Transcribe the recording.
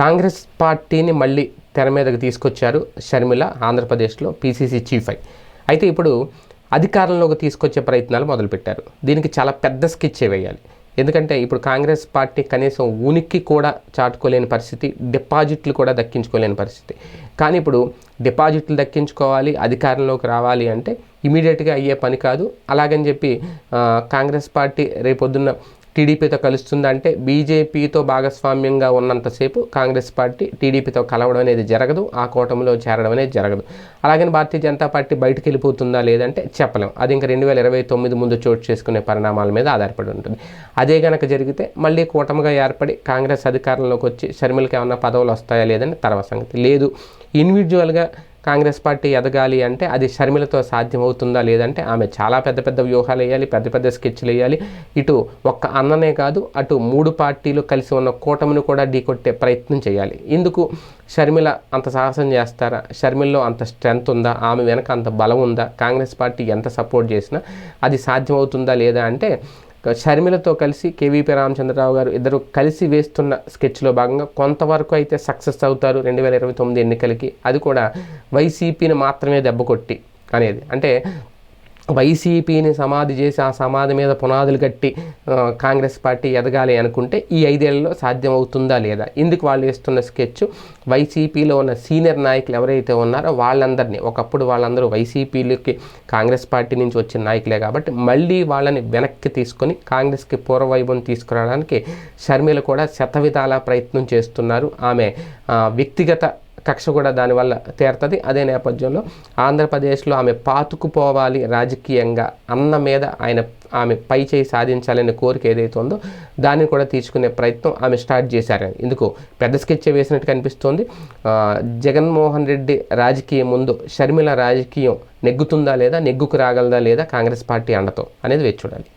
కాంగ్రెస్ పార్టీని మళ్ళీ తెర మీదకి తీసుకొచ్చారు షర్మిల ఆంధ్రప్రదేశ్లో పీసీసీ చీఫ్ అయి. అయితే ఇప్పుడు అధికారంలోకి తీసుకొచ్చే ప్రయత్నాలు మొదలుపెట్టారు. దీనికి చాలా పెద్ద స్కిచ్చే వేయాలి? ఎందుకంటే ఇప్పుడు కాంగ్రెస్ పార్టీ కనీసం ఉనికి కూడా చాటుకోలేని పరిస్థితి డిపాజిట్లు కూడా దక్కించుకోలేని పరిస్థితి. కానీ ఇప్పుడు డిపాజిట్లు దక్కించుకోవాలి అధికారంలోకి రావాలి అంటే ఇమీడియట్గా అయ్యే పని కాదు. అలాగని చెప్పి కాంగ్రెస్ పార్టీ రేపొద్దున్న టీడీపీతో కలుస్తుందంటే బీజేపీతో భాగస్వామ్యంగా ఉన్నంతసేపు కాంగ్రెస్ పార్టీ టీడీపీతో కలవడం అనేది జరగదు ఆ కూటమిలో చేరడం అనేది జరగదు. అలాగని భారతీయ జనతా పార్టీ బయటకు వెళ్ళిపోతుందా లేదంటే చెప్పలేం. అది ఇంకా రెండు వేల ఇరవై తొమ్మిది ముందు చోటు చేసుకునే పరిణామాల మీద ఆధారపడి ఉంటుంది. అదే కనుక జరిగితే మళ్ళీ కూటమిగా ఏర్పడి కాంగ్రెస్ అధికారంలోకి వచ్చి షర్మిలకి ఏమన్నా పదవులు వస్తాయా లేదని తర్వాత సంగతి లేదు ఇండివిజువల్గా కాంగ్రెస్ పార్టీ ఎదగాలి అంటే అది షర్మిలతో సాధ్యమవుతుందా లేదంటే ఆమె చాలా పెద్ద పెద్ద వ్యూహాలు వేయాలి పెద్ద పెద్ద స్కెచ్లు వేయాలి. ఇటు ఒక్క అన్ననే కాదు అటు మూడు పార్టీలు కలిసి ఉన్న కూటమిని కూడా ఢీకొట్టే ప్రయత్నం చేయాలి. ఇందుకు షర్మిల అంత సాహసం చేస్తారా? షర్మిల్లో అంత స్ట్రెంత్ ఉందా? ఆమె వెనక అంత బలం ఉందా? కాంగ్రెస్ పార్టీ ఎంత సపోర్ట్ చేసినా అది సాధ్యమవుతుందా లేదా అంటే షర్మిలతో కలిసి కేవీపీ రామచంద్రరావు గారు ఇద్దరు కలిసి వేస్తున్న స్కెచ్లో భాగంగా కొంతవరకు అయితే సక్సెస్ అవుతారు రెండు వేల ఇరవై తొమ్మిది ఎన్నికలకి. అది కూడా వైసీపీని మాత్రమే దెబ్బ కొట్టి అనేది. అంటే వైసీపీని సమాధి చేసి ఆ సమాధి మీద పునాదులు కట్టి కాంగ్రెస్ పార్టీ ఎదగాలి అనుకుంటే ఈ ఐదేళ్ళలో సాధ్యం అవుతుందా లేదా? ఇందుకు వాళ్ళు వేస్తున్న స్కెచ్ వైసీపీలో ఉన్న సీనియర్ నాయకులు ఎవరైతే ఉన్నారో వాళ్ళందరినీ ఒకప్పుడు వాళ్ళందరూ వైసీపీలకి కాంగ్రెస్ పార్టీ నుంచి వచ్చిన నాయకులే కాబట్టి మళ్ళీ వాళ్ళని వెనక్కి తీసుకొని కాంగ్రెస్కి పూర్వవైభవం తీసుకురావడానికి షర్మిల కూడా శతవిధాల ప్రయత్నం చేస్తున్నారు. ఆమె వ్యక్తిగత కక్ష కూడా దానివల్ల తీరుతుంది. అదే నేపథ్యంలో ఆంధ్రప్రదేశ్లో ఆమె పాతుకుపోవాలి రాజకీయంగా అన్న మీద ఆయన ఆమె పై చేయి సాధించాలనే కోరిక ఏదైతే ఉందో దాన్ని కూడా తీసుకునే ప్రయత్నం ఆమె స్టార్ట్ చేశారు. ఇందుకు పెద్ద స్కెచ్ వేసినట్టు కనిపిస్తోంది. జగన్మోహన్ రెడ్డి రాజకీయం ముందు షర్మిల రాజకీయం నెగ్గుతుందా లేదా నెగ్గుకు రాగలదా లేదా కాంగ్రెస్ పార్టీ అండతో అనేది వేచి చూడాలి.